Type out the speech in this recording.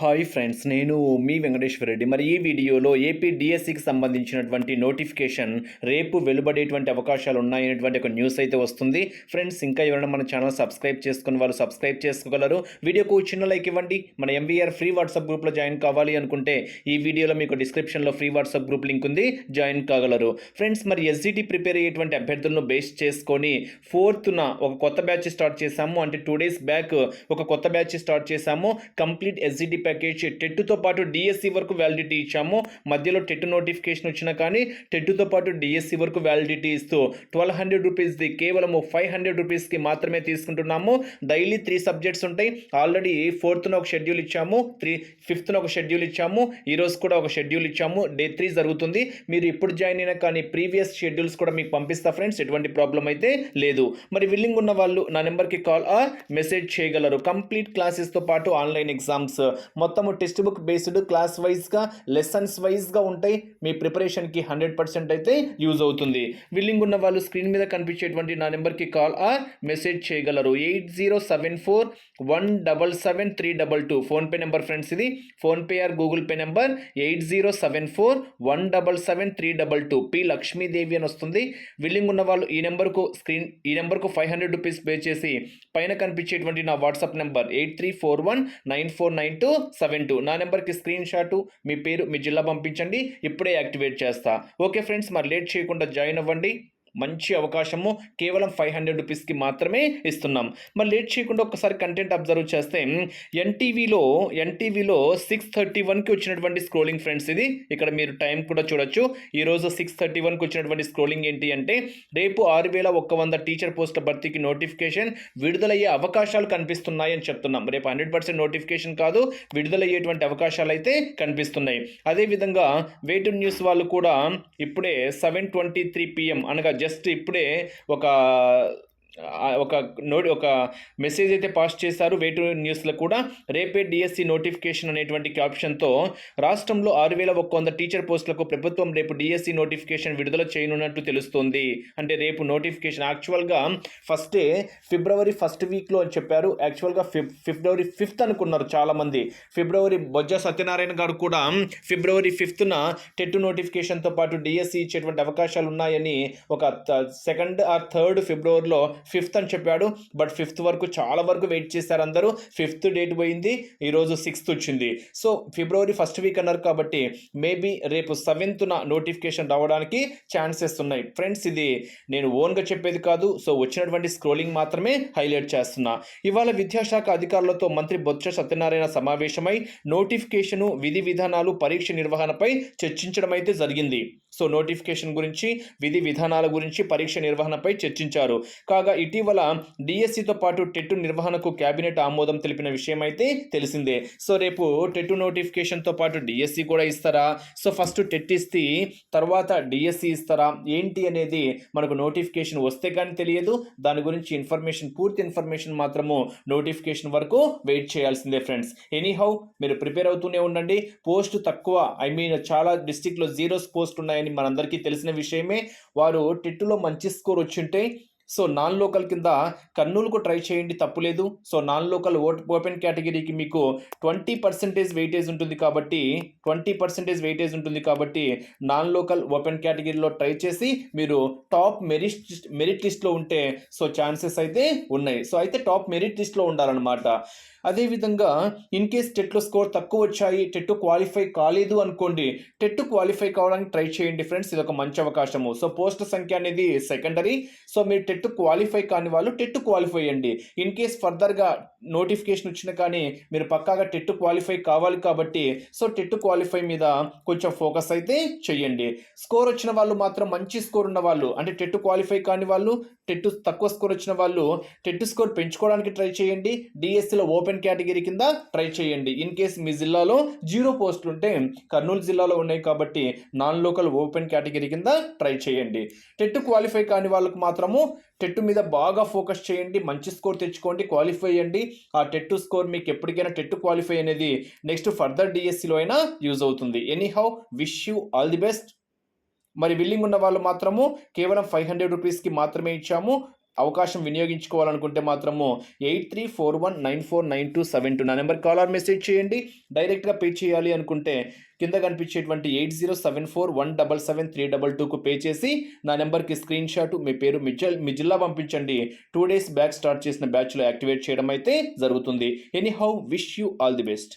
Hi friends నేను మీ వెంకటేశ్వర రెడ్డి. మరి ఈ వీడియోలో ఏపీ డిఎస్సికి సంబంధించినటువంటి నోటిఫికేషన్ రేపు వెలువడేటువంటి అవకాశాలు ఉన్నాయనేటువంటి ఒక న్యూస్ అయితే వస్తుంది. ఫ్రెండ్స్ ఇంకా ఎవరైనా మన ఛానల్ సబ్స్క్రైబ్ చేసుకుని వాళ్ళు సబ్స్క్రైబ్ చేసుకోగలరు. వీడియోకు చిన్న లైక్ ఇవ్వండి. మన ఎంవీఆర్ ఫ్రీ వాట్సాప్ గ్రూప్లో జాయిన్ కావాలి అనుకుంటే ఈ వీడియోలో మీకు డిస్క్రిప్షన్లో ఫ్రీ వాట్సాప్ గ్రూప్ లింక్ ఉంది. జాయిన్ కాగలరు. ఫ్రెండ్స్ మరి ఎస్జిటి ప్రిపేర్ అయ్యేటువంటి అభ్యర్థులను బేస్ చేసుకొని ఫోర్త్న ఒక కొత్త బ్యాచ్ స్టార్ట్ చేశాము. అంటే టూ డేస్ బ్యాక్ ఒక కొత్త బ్యాచ్ స్టార్ట్ చేశాము. కంప్లీట్ ఎస్జిటి ప్యాకేజ్ టెట్తో పాటు డిఎస్సి వరకు వ్యాలిడిటీ ఇచ్చాము. మధ్యలో టెట్ నోటిఫికేషన్ వచ్చినా కానీ టెట్తో పాటు డిఎస్సి వరకు వ్యాలిడిటీ ఇస్తూ ట్వెల్వ్ హండ్రెడ్ రూపీస్ది కేవలం ఫైవ్ హండ్రెడ్ రూపీస్కి మాత్రమే తీసుకుంటున్నాము. డైలీ త్రీ సబ్జెక్ట్స్ ఉంటాయి. ఆల్రెడీ ఫోర్త్న ఒక షెడ్యూల్ ఇచ్చాము. త్రీ ఫిఫ్త్న ఒక షెడ్యూల్ ఇచ్చాము. ఈరోజు కూడా ఒక షెడ్యూల్ ఇచ్చాము. డే త్రీ జరుగుతుంది. మీరు ఇప్పుడు జాయిన్ అయినా కానీ ప్రీవియస్ షెడ్యూల్స్ కూడా మీకు పంపిస్తా ఫ్రెండ్స్. ఎటువంటి ప్రాబ్లం అయితే లేదు. మరి విల్లింగ్ ఉన్న వాళ్ళు నా నెంబర్కి కాల్ ఆ మెసేజ్ చేయగలరు. కంప్లీట్ క్లాసెస్తో పాటు ఆన్లైన్ ఎగ్జామ్స్ మొత్తము టెక్స్ట్ బుక్ బేస్డ్ క్లాస్ వైజ్గా లెసన్స్ వైజ్గా ఉంటాయి. మీ ప్రిపరేషన్కి హండ్రెడ్ పర్సెంట్ అయితే యూజ్ అవుతుంది. విల్లింగ్ ఉన్న వాళ్ళు స్క్రీన్ మీద కనిపించేటువంటి నా నెంబర్కి కాల్ ఆ మెసేజ్ చేయగలరు. Eight zero seven four one double seven three double two. PhonePe number friends ఇది. PhonePe or Google Pay number eight zero seven four one double seven three double two. P Lakshmidevi అని వస్తుంది. Willing ఉన్న వాళ్ళు ఈ నెంబర్కు screen ఈ నెంబర్కు five hundred rupees pay చేసి పైన కనిపించేటువంటి నా WhatsApp number eight three four one nine four nine two seven two. నా నెంబర్కి స్క్రీన్ షాటు మీ పేరు మీ జిల్లా పంపించండి. ఇప్పుడే యాక్టివేట్ చేస్తా. ఓకే ఫ్రెండ్స్ మరి లేట్ చేయకుండా జాయిన్ అవ్వండి. మంచి అవకాశము కేవలం ఫైవ్ హండ్రెడ్ రూపీస్కి మాత్రమే ఇస్తున్నాం. మరి లేట్ చేయకుండా ఒకసారి కంటెంట్ అబ్జర్వ్ చేస్తే ఎన్టీవీలో ఎన్టీవీలో సిక్స్ థర్టీ వన్కి వచ్చినటువంటి స్క్రోలింగ్ ఫ్రెండ్స్ ఇది. ఇక్కడ మీరు టైం కూడా చూడొచ్చు. ఈరోజు సిక్స్ థర్టీ వన్కి వచ్చినటువంటి స్క్రోలింగ్ ఏంటి అంటే రేపు ఆరు వేల ఒక్క వంద టీచర్ పోస్టుల భర్తీకి నోటిఫికేషన్ విడుదలయ్యే అవకాశాలు కనిపిస్తున్నాయని చెప్తున్నాం. రేపు హండ్రెడ్ పర్సెంట్ నోటిఫికేషన్ కాదు విడుదలయ్యేటువంటి అవకాశాలు అయితే కనిపిస్తున్నాయి. అదేవిధంగా వేటు న్యూస్ వాళ్ళు కూడా ఇప్పుడే సెవెన్ ట్వంటీ త్రీ పిఎం అనగా జస్ట్ ఇప్పుడే ఒక ఒక నోటి ఒక మెసేజ్ అయితే పాస్ చేశారు. వేటు న్యూస్లో కూడా రేపే డిఎస్సి నోటిఫికేషన్ అనేటువంటి క్యాప్షన్తో రాష్ట్రంలో ఆరు వేల ఒక్క వంద టీచర్ పోస్టులకు ప్రభుత్వం రేపు డిఎస్సి నోటిఫికేషన్ విడుదల చేయనున్నట్టు తెలుస్తుంది. అంటే రేపు నోటిఫికేషన్ యాక్చువల్గా ఫస్టే ఫిబ్రవరి ఫస్ట్ వీక్లో అని చెప్పారు. యాక్చువల్గా ఫిబ్ ఫిబ్రవరి ఫిఫ్త్ అనుకున్నారు చాలామంది. ఫిబ్రవరి బొజ్జ సత్యనారాయణ గారు కూడా ఫిబ్రవరి ఫిఫ్త్న టెట్ నోటిఫికేషన్తో పాటు డిఎస్సి ఇచ్చేటువంటి అవకాశాలు ఉన్నాయని ఒక సెకండ్ ఆర్ థర్డ్ ఫిబ్రవరిలో ఫిఫ్త్ అని చెప్పాడు. బట్ ఫిఫ్త్ వరకు చాలా వరకు వెయిట్ చేశారు అందరూ. ఫిఫ్త్ డేట్ పోయింది. ఈరోజు సిక్స్త్ వచ్చింది. సో ఫిబ్రవరి ఫస్ట్ వీక్ అన్నారు కాబట్టి మేబీ రేపు సెవెంత్న నోటిఫికేషన్ రావడానికి ఛాన్సెస్ ఉన్నాయి. ఫ్రెండ్స్ ఇది నేను ఓన్గా చెప్పేది కాదు. సో వచ్చినటువంటి స్క్రోలింగ్ మాత్రమే హైలైట్ చేస్తున్నా. ఇవాళ విద్యాశాఖ అధికారులతో మంత్రి బొత్స సత్యనారాయణ సమావేశమై నోటిఫికేషను విధి విధానాలు పరీక్ష నిర్వహణపై చర్చించడం అయితే జరిగింది. సో నోటిఫికేషన్ గురించి విధి విధానాల గురించి పరీక్ష నిర్వహణపై చర్చించారు. కాగా ఇటీవల డిఎస్సితో పాటు టెట్ నిర్వహణకు కేబినెట్ ఆమోదం తెలిపిన విషయం అయితే తెలిసిందే. సో రేపు టెట్ నోటిఫికేషన్తో పాటు డిఎస్సి కూడా ఇస్తారా? సో ఫస్ట్ టెట్ ఇస్తే తర్వాత డిఎస్సి ఇస్తారా? ఏంటి అనేది మనకు నోటిఫికేషన్ వస్తే కానీ తెలియదు. దాని గురించి ఇన్ఫర్మేషన్ పూర్తి ఇన్ఫర్మేషన్ మాత్రము నోటిఫికేషన్ వరకు వెయిట్ చేయాల్సిందే ఫ్రెండ్స్. ఎనీహౌ మీరు ప్రిపేర్ అవుతూనే ఉండండి. పోస్ట్ తక్కువ ఐ మీన్ చాలా డిస్టిక్లో జీరోస్ పోస్ట్ ఉన్నాయని మనందరికీ తెలిసిన విషయమే. వారు టెట్టులో మంచి స్కోర్ వచ్చింటే సో నాన్ లోకల్ కింద కర్నూలుకు ట్రై చేయండి తప్పులేదు so non local vote open కేటగిరీకి మీకు ట్వంటీ పర్సెంటేజ్ వెయిటేజ్ ఉంటుంది కాబట్టి ట్వంటీ పర్సెంటేజ్ వెయిటేజ్ ఉంటుంది కాబట్టి నాన్ లోకల్ ఓపెన్ కేటగిరీలో ట్రై చేసి మీరు టాప్ మెరిట్ మెరిట్ లిస్ట్లో ఉంటే సో ఛాన్సెస్ అయితే ఉన్నాయి. సో అయితే టాప్ మెరిట్ లిస్ట్లో ఉండాలన్నమాట. అదేవిధంగా ఇన్ కేస్ టెట్లో స్కోర్ తక్కువ వచ్చాయి టెట్ క్వాలిఫై కాలేదు అనుకోండి టెట్ క్వాలిఫై కావడానికి ట్రై చేయండి ఫ్రెండ్స్. ఇది ఒక మంచి అవకాశము. సో పోస్ట్ సంఖ్య అనేది సెకండరీ. సో మీరు టెట్ క్వాలిఫై కాని వాళ్ళు టెట్ క్వాలిఫై అయ్యండి. ఇన్ కేస్ ఫర్దర్గా నోటిఫికేషన్ వచ్చిన కానీ మీరు పక్కాగా టెట్ క్వాలిఫై కావాలి కాబట్టి సో టెట్ క్వాలిఫై మీద కొంచెం ఫోకస్ అయితే చేయండి. స్కోర్ వచ్చిన వాళ్ళు మాత్రం మంచి స్కోర్ ఉన్న వాళ్ళు అంటే టెట్ క్వాలిఫై కాని వాళ్ళు టెట్ తక్కువ స్కోర్ వచ్చిన వాళ్ళు టెట్ స్కోర్ పెంచుకోవడానికి ట్రై చేయండి. డిఎస్సిలో ఓపెన్ కేటగిరీ కింద ట్రై చేయండి. ఇన్ కేస్ మీ జిల్లాలో జీరో పోస్టులు ఉంటే కర్నూలు జిల్లాలో ఉన్నాయి కాబట్టి నాన్ లోకల్ ఓపెన్ కేటగిరీ కింద ట్రై చేయండి. టెట్ క్వాలిఫై కాని వాళ్ళకు మాత్రము టెట్ మీద బాగా ఫోకస్ చేయండి మంచి స్కోర్ తెచ్చుకోండి క్వాలిఫై అయ్యండి. ఆ టెట్ స్కోర్ మీకు ఎప్పటికైనా టెట్ క్వాలిఫై అనేది నెక్స్ట్ ఫర్దర్ డిఎస్సిలో అయినా యూజ్ అవుతుంది. Any how wish you all the best మరి బిల్లింగ్ ఉన్న వాళ్ళు మాత్రము కేవలం ఫైవ్ హండ్రెడ్ రూపీస్కి మాత్రమే ఇచ్చాము. అవకాశం వినియోగించుకోవాలనుకుంటే మాత్రము eight three four one nine four nine two seven two నా నెంబర్ కాల్ ఆర్ మెసేజ్ చేయండి. డైరెక్ట్గా పే చేయాలి అనుకుంటే కింద కనిపించేటువంటి eight zero seven four one double seven three double టూకు pay చేసి నా నెంబర్కి స్క్రీన్ షాట్ మీ పేరు మీ మీ జిల్లా పంపించండి. టూ డేస్ బ్యాక్ స్టార్ట్ చేసిన బ్యాచ్లో యాక్టివేట్ చేయడం అయితే జరుగుతుంది. Any how wish you all the best.